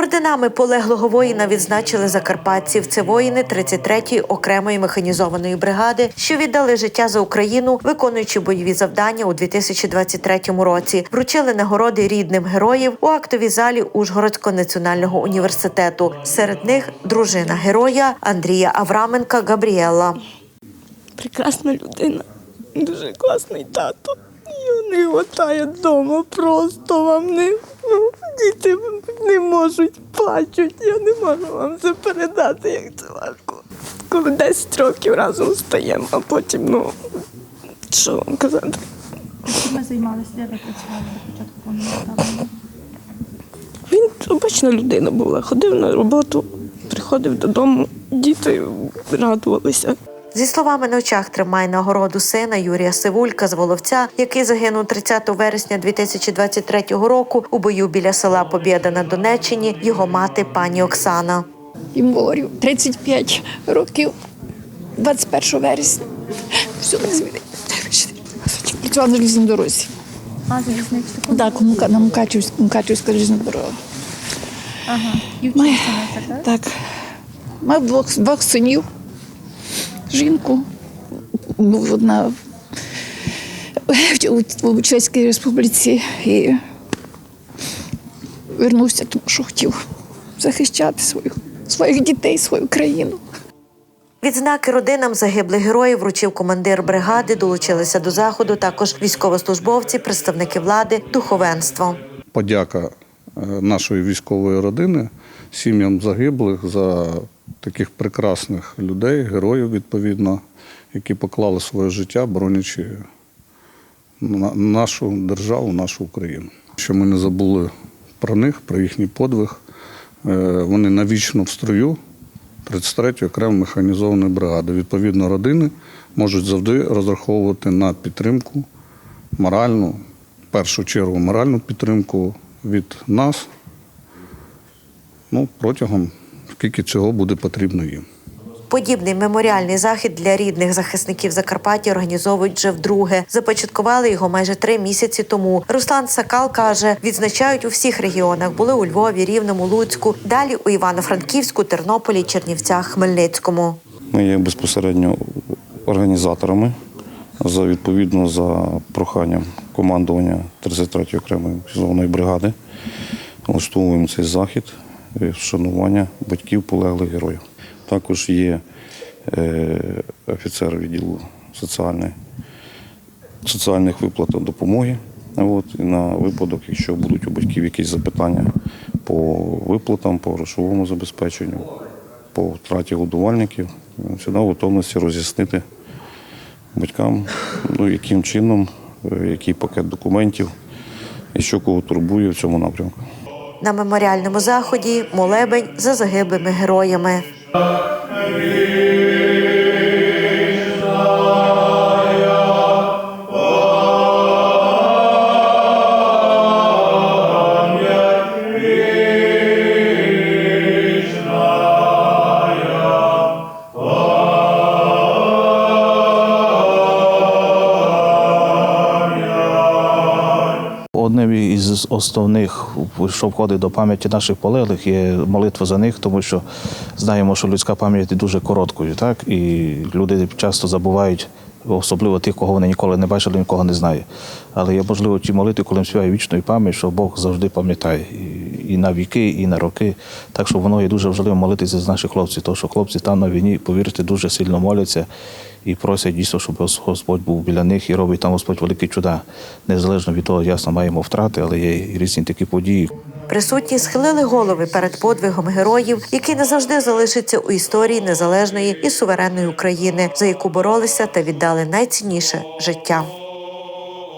Орденами полеглого воїна відзначили закарпатців. Це воїни 33-ї окремої механізованої бригади, що віддали життя за Україну, виконуючи бойові завдання у 2023 році. Вручили нагороди рідним героїв у актовій залі Ужгородського національного університету. Серед них дружина героя Андрія Авраменка Габріела. прекрасна людина, дуже класний тато. Його не вистачає вдома, просто вам не діти не можуть, плачуть. Я не можу вам це передати, як це важко. Коли 10 років разом стаємо, а потім, ну що вам казати. Ми займалися, де ви працювали до початку повномасштабного? Він обична людина була, ходив на роботу, приходив додому, діти радувалися. Зі словами на очах тримає нагороду сина Юрія Сивулька з Воловця, який загинув 30 вересня 2023 року у бою біля села Побєда на Донеччині. Його мати пані Оксана. Йому говорю, 35 років, 21 вересня. Все не змінить. Працював на железній дорозі. А, залізничку. Так, Мука- на Мукачівську, Мукачівська железна дорога. Ага. Так. Мав двох, двох синів, жінку. Був одна в, Чеській Республіці і вернувся, тому що хотів захищати свою, своїх дітей, свою країну. Відзнаки родинам загиблих героїв вручив командир бригади. Долучилися до заходу також військовослужбовці, представники влади, духовенство. подяка е, нашої військової родини, сім'ям загиблих за таких прекрасних людей, героїв, відповідно, які поклали своє життя, боронячи на- нашу державу, нашу Україну. Що ми не забули про них, про їхній подвиг. Е, Вони навічно в строю 33-ї окремої механізованої бригади. Відповідно, родини можуть завжди розраховувати на підтримку моральну, в першу чергу моральну підтримку від нас ну, протягом скільки цього буде потрібно їм. Подібний меморіальний захід для рідних захисників Закарпаття організовують вже вдруге. Започаткували його майже три місяці тому. Руслан Сакал каже, відзначають у всіх регіонах. Були у Львові, Рівному, Луцьку, далі у Івано-Франківську, Тернополі, Чернівцях, Хмельницькому. Ми є безпосередньо організаторами за відповідно за проханням командування 33-ї окремої мобілізованої бригади. Влаштовуємо цей захід вшанування батьків полеглих героїв. Також є е, офіцер відділу соціальних виплат та допомоги. От, і на випадок, якщо будуть у батьків якісь запитання по виплатам, по грошовому забезпеченню, по втраті годувальників, завжди в готовності роз'яснити батькам, ну, яким чином, е, який пакет документів і що кого турбує в цьому напрямку. На меморіальному заході молебень за загиблими героями. Із основних, що входить до пам'яті наших полеглих, є молитва за них, тому що знаємо, що людська пам'ять дуже короткою, так і люди часто забувають, особливо тих, кого вони ніколи не бачили, нікого не знає. Але є можливо ті молитви, коли співає вічної пам'ять, що Бог завжди пам'ятає і, і на віки, і на роки. Так що воно є дуже важливо молитися за наших хлопців, тому що хлопці там на війні, повірте, дуже сильно моляться і просять дійсно, щоб Господь був біля них і робить там Господь великі чуда. Незалежно від того, ясно, маємо втрати, але є і різні такі події. Присутні схилили голови перед подвигом героїв, який не завжди залишиться у історії незалежної і суверенної України, за яку боролися та віддали найцінніше життя.